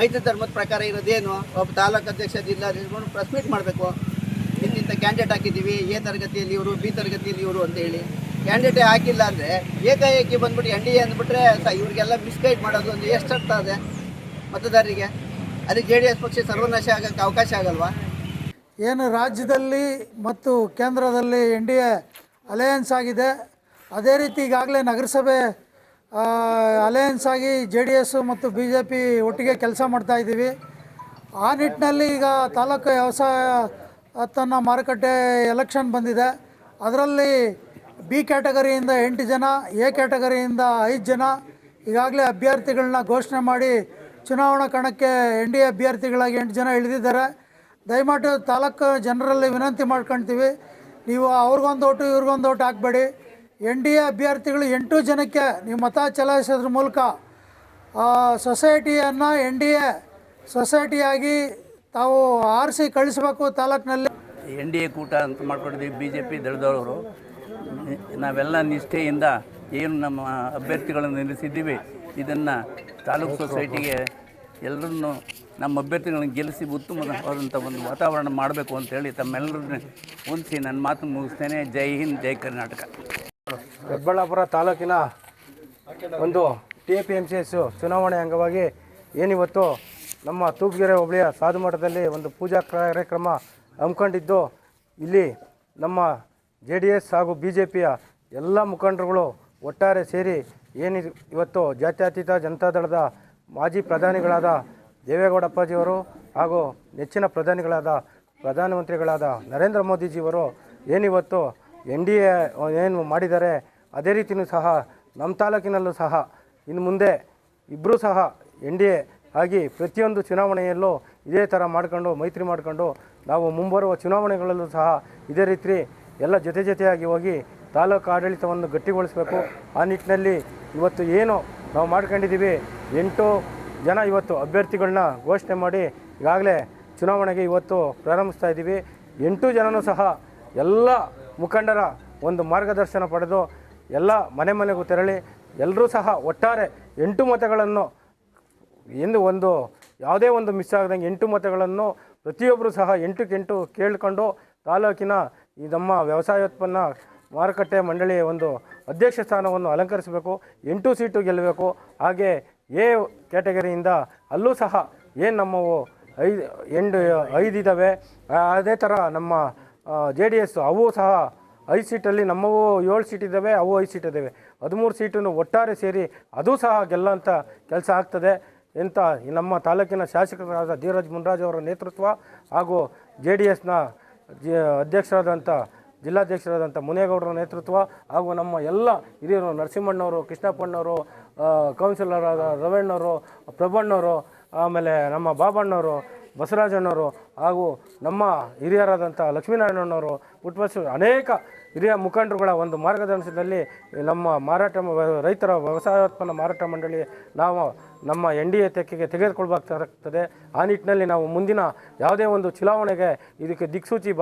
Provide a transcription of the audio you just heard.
ಮೈತ್ರಿ ಧರ್ಮದ ಪ್ರಕಾರ ಇರೋದೇನು? ಒಬ್ಬ ತಾಲೂಕು ಅಧ್ಯಕ್ಷ ಜಿಲ್ಲಾ ಪ್ರೆಸ್ ಮೀಟ್ ಮಾಡಬೇಕು. ಇಂತಿಂಥ ಕ್ಯಾಂಡಿಡೇಟ್ ಹಾಕಿದ್ದೀವಿ. ಎ ತರಗತಿಯಲ್ಲಿ ಇವರು, ಬಿ ತರಗತಿಯಲ್ಲಿ ಇವರು ಅಂತ ಹೇಳಿ. ಕ್ಯಾಂಡಿಡೇಟೇ ಹಾಕಿಲ್ಲ ಅಂದರೆ ಏಕಾಏಕಿ ಬಂದ್ಬಿಟ್ಟು ಎನ್ ಡಿ ಎ ಅಂದ್ಬಿಟ್ರೆ ಇವ್ರಿಗೆಲ್ಲ ಮಿಸ್ಗೈಡ್ ಮಾಡೋದು ಒಂದು ಎಷ್ಟು ಅರ್ಥ ಇದೆ ಮತದಾರರಿಗೆ? ಅಲ್ಲಿ ಜೆ ಡಿ ಎಸ್ ಪಕ್ಷ ಸರ್ವನಾಶ ಆಗೋಕ್ಕೆ ಅವಕಾಶ ಆಗಲ್ವಾ? ಏನು ರಾಜ್ಯದಲ್ಲಿ ಮತ್ತು ಕೇಂದ್ರದಲ್ಲಿ ಎನ್ ಡಿ ಎ ಅಲಯನ್ಸ್ ಆಗಿದೆ. ಅದೇ ರೀತಿ ಈಗಾಗಲೇ ನಗರಸಭೆ ಅಲಯನ್ಸ್ ಆಗಿ ಜೆ ಡಿ ಎಸ್ ಮತ್ತು ಬಿ ಜೆ ಪಿ ಒಟ್ಟಿಗೆ ಕೆಲಸ ಮಾಡ್ತಾ ಇದ್ದೀವಿ. ಆ ನಿಟ್ಟಿನಲ್ಲಿ ಈಗ ತಾಲೂಕು ವ್ಯವಸಾಯ ತನ್ನ ಮಾರುಕಟ್ಟೆ ಎಲೆಕ್ಷನ್ ಬಂದಿದೆ. ಅದರಲ್ಲಿ ಬಿ ಕ್ಯಾಟಗರಿಯಿಂದ ಎಂಟು ಜನ ಎ ಕ್ಯಾಟಗರಿಯಿಂದ ಐದು ಜನ, ಈಗಾಗಲೇ ಅಭ್ಯರ್ಥಿಗಳನ್ನ ಘೋಷಣೆ ಮಾಡಿ ಚುನಾವಣಾ ಕಣಕ್ಕೆ ಎನ್ ಡಿ ಎ ಅಭ್ಯರ್ಥಿಗಳಾಗಿ ಎಂಟು ಜನ ಇಳಿದಿದ್ದಾರೆ. ದಯಮಾಟ್ಟು ತಾಲೂಕು ಜನರಲ್ಲಿ ವಿನಂತಿ ಮಾಡ್ಕೊಳ್ತೀವಿ ನೀವು ಅವ್ರಿಗೊಂದು ಓಟು, ಇವ್ರಿಗೊಂದು ಓಟು ಹಾಕಬೇಡಿ. ಎನ್ ಡಿ ಎ ಅಭ್ಯರ್ಥಿಗಳು ಎಂಟು ಜನಕ್ಕೆ ನೀವು ಮತ ಚಲಾಯಿಸೋದ್ರ ಮೂಲಕ ಸೊಸೈಟಿಯನ್ನು ಎನ್ ಡಿ ಎ ಸೊಸೈಟಿಯಾಗಿ ತಾವು ಆರಿಸಿ ಕಳಿಸ್ಬೇಕು ತಾಲೂಕಿನಲ್ಲಿ. ಎನ್ ಡಿ ಎ ಕೂಟ ಅಂತ ಮಾಡ್ಕೊಂಡಿದ್ದೀವಿ ಬಿ ಜೆ ಪಿ ದಳದವರು ನಾವೆಲ್ಲ ನಿಷ್ಠೆಯಿಂದ ಏನು ನಮ್ಮ ಅಭ್ಯರ್ಥಿಗಳನ್ನು ನಿಲ್ಲಿಸಿದ್ದೀವಿ, ಇದನ್ನು ತಾಲೂಕು ಸೊಸೈಟಿಗೆ ಎಲ್ಲರನ್ನು ನಮ್ಮ ಅಭ್ಯರ್ಥಿಗಳನ್ನು ಗೆಲ್ಲಿಸಿ ಉತ್ತಮವಾದಂಥ ಒಂದು ವಾತಾವರಣ ಮಾಡಬೇಕು ಅಂತೇಳಿ ತಮ್ಮೆಲ್ಲರನ್ನ ಹೊಂದಿಸಿ ನನ್ನ ಮಾತು ಮುಗಿಸ್ತೇನೆ. ಜೈ ಹಿಂದ್, ಜೈ ಕರ್ನಾಟಕ. ದೊಡ್ಡಬಳ್ಳಾಪುರ ತಾಲೂಕಿನ ಒಂದು T A P M C S ಚುನಾವಣೆ ಅಂಗವಾಗಿ ಏನಿವತ್ತು ನಮ್ಮ ತೂಪ್ಗೆರೆ ಹೋಬಳಿಯ ಸಾಧುಮಠದಲ್ಲಿ ಒಂದು ಪೂಜಾ ಕಾರ್ಯಕ್ರಮ ಹಮ್ಮಿಕೊಂಡಿದ್ದು, ಇಲ್ಲಿ ನಮ್ಮ ಜೆ ಡಿ ಎಸ್ ಹಾಗೂ ಬಿ ಜೆ ಪಿಯ ಎಲ್ಲ ಮುಖಂಡರುಗಳು ಒಟ್ಟಾರೆ ಸೇರಿ ಏನಿ ಇವತ್ತು ಜಾತ್ಯತೀತ ಜನತಾದಳದ ಮಾಜಿ ಪ್ರಧಾನಿಗಳಾದ ದೇವೇಗೌಡ ಅಪ್ಪಾಜಿಯವರು ಹಾಗೂ ನೆಚ್ಚಿನ ಪ್ರಧಾನಿಗಳಾದ ಪ್ರಧಾನಮಂತ್ರಿಗಳಾದ ನರೇಂದ್ರ ಮೋದಿಜಿಯವರು ಏನಿವತ್ತು ಎನ್ ಡಿ ಎ ಏನು ಮಾಡಿದ್ದಾರೆ, ಅದೇ ರೀತಿಯೂ ಸಹ ನಮ್ಮ ತಾಲೂಕಿನಲ್ಲೂ ಸಹ ಇನ್ನು ಮುಂದೆ ಇಬ್ಬರೂ ಸಹ ಎನ್ ಡಿ ಎ ಆಗಿ ಪ್ರತಿಯೊಂದು ಚುನಾವಣೆಯಲ್ಲೂ ಇದೇ ಥರ ಮಾಡ್ಕೊಂಡು, ಮೈತ್ರಿ ಮಾಡ್ಕೊಂಡು, ನಾವು ಮುಂಬರುವ ಚುನಾವಣೆಗಳಲ್ಲೂ ಸಹ ಇದೇ ರೀತಿ ಎಲ್ಲ ಜೊತೆ ಜೊತೆಯಾಗಿ ಹೋಗಿ ತಾಲೂಕು ಆಡಳಿತವನ್ನು ಗಟ್ಟಿಗೊಳಿಸಬೇಕು. ಆ ನಿಟ್ಟಿನಲ್ಲಿ ಇವತ್ತು ಏನು ನಾವು ಮಾಡ್ಕೊಂಡಿದ್ದೀವಿ, ಎಂಟು ಜನ ಇವತ್ತು ಅಭ್ಯರ್ಥಿಗಳನ್ನ ಘೋಷಣೆ ಮಾಡಿ ಈಗಾಗಲೇ ಚುನಾವಣೆಗೆ ಇವತ್ತು ಪ್ರಾರಂಭಿಸ್ತಾ ಇದ್ದೀವಿ. ಎಂಟು ಜನನೂ ಸಹ ಎಲ್ಲ ಮುಖಂಡರ ಒಂದು ಮಾರ್ಗದರ್ಶನ ಪಡೆದು ಎಲ್ಲ ಮನೆ ಮನೆಗೂ ತೆರಳಿ ಎಲ್ಲರೂ ಸಹ ಒಟ್ಟಾರೆ ಎಂಟು ಮತಗಳನ್ನು ಎಂದು ಒಂದು ಯಾವುದೇ ಒಂದು ಮಿಸ್ ಆಗದಂಗೆ ಎಂಟು ಮತಗಳನ್ನು ಪ್ರತಿಯೊಬ್ಬರು ಸಹ ಎಂಟಕ್ಕೆ ಎಂಟು ಕೇಳಿಕೊಂಡು ತಾಲೂಕಿನ ಈ ನಮ್ಮ ವ್ಯವಸಾಯೋತ್ಪನ್ನ ಮಾರುಕಟ್ಟೆ ಮಂಡಳಿಯ ಒಂದು ಅಧ್ಯಕ್ಷ ಸ್ಥಾನವನ್ನು ಅಲಂಕರಿಸಬೇಕು, ಎಂಟು ಸೀಟು ಗೆಲ್ಲಬೇಕು. ಹಾಗೆ ಎ ಕ್ಯಾಟಗರಿಯಿಂದ ಅಲ್ಲೂ ಸಹ ಏನು ನಮ್ಮವು ಐದು ಎಂಟು, ಐದು ಇದ್ದಾವೆ ಅದೇ ಥರ ನಮ್ಮ ಜೆ ಡಿ ಎಸ್ ಅವು ಸಹ ಐದು ಸೀಟಲ್ಲಿ ನಮ್ಮವು ಏಳು ಸೀಟ್ ಇದ್ದಾವೆ, ಅವು ಐದು ಸೀಟ್ ಇದ್ದಾವೆ. ಹದಿಮೂರು ಸೀಟನ್ನು ಒಟ್ಟಾರೆ ಸೇರಿ ಅದು ಸಹ ಗೆಲ್ಲಂಥ ಕೆಲಸ ಆಗ್ತದೆ ಇಂಥ ನಮ್ಮ ತಾಲೂಕಿನ ಶಾಸಕರಾದ ಧೀರಜ್ ಮುನ್ರಾಜ್ ಅವರ ನೇತೃತ್ವ ಹಾಗೂ ಜೆ ಡಿ ಎಸ್ನ ಅಧ್ಯಕ್ಷರಾದಂಥ, ಜಿಲ್ಲಾಧ್ಯಕ್ಷರಾದಂಥ ಮುನೇಗೌಡರ ನೇತೃತ್ವ ಹಾಗೂ ನಮ್ಮ ಎಲ್ಲ ಹಿರಿಯರು ನರಸಿಂಹಣ್ಣವರು, ಕೃಷ್ಣಪ್ಪಣ್ಣವರು ಕೌನ್ಸಿಲರಾದ ಕೌನ್ಸಿಲರ್ ಆದ ರವಣ್ಣವರು ಪ್ರಭಣ್ಣವರು ಆಮೇಲೆ ನಮ್ಮ ಬಾಬಣ್ಣವರು ಬಸವರಾಜಣ್ಣವರು ಹಾಗೂ ನಮ್ಮ ಹಿರಿಯರಾದಂಥ ಲಕ್ಷ್ಮೀನಾರಾಯಣವರು ಪುಟ್ಟಬಸವ ಅನೇಕ ಹಿರಿಯ ಮುಖಂಡರುಗಳ ಒಂದು ಮಾರ್ಗದರ್ಶನದಲ್ಲಿ ನಮ್ಮ ಮಾರಾಟ ರೈತರ ವ್ಯವಸಾಯೋತ್ಪನ್ನ ಮಾರಾಟ ಮಂಡಳಿ ನಾವು ನಮ್ಮ ಎನ್ ಡಿ ಎ ತೆಕ್ಕೆಗೆ ತೆಗೆದುಕೊಳ್ಬೇಕಾಗ್ತದೆ. ಆ ನಿಟ್ಟಿನಲ್ಲಿ ನಾವು ಮುಂದಿನ ಯಾವುದೇ ಒಂದು ಚುನಾವಣೆಗೆ ಇದಕ್ಕೆ ದಿಕ್ಸೂಚಿ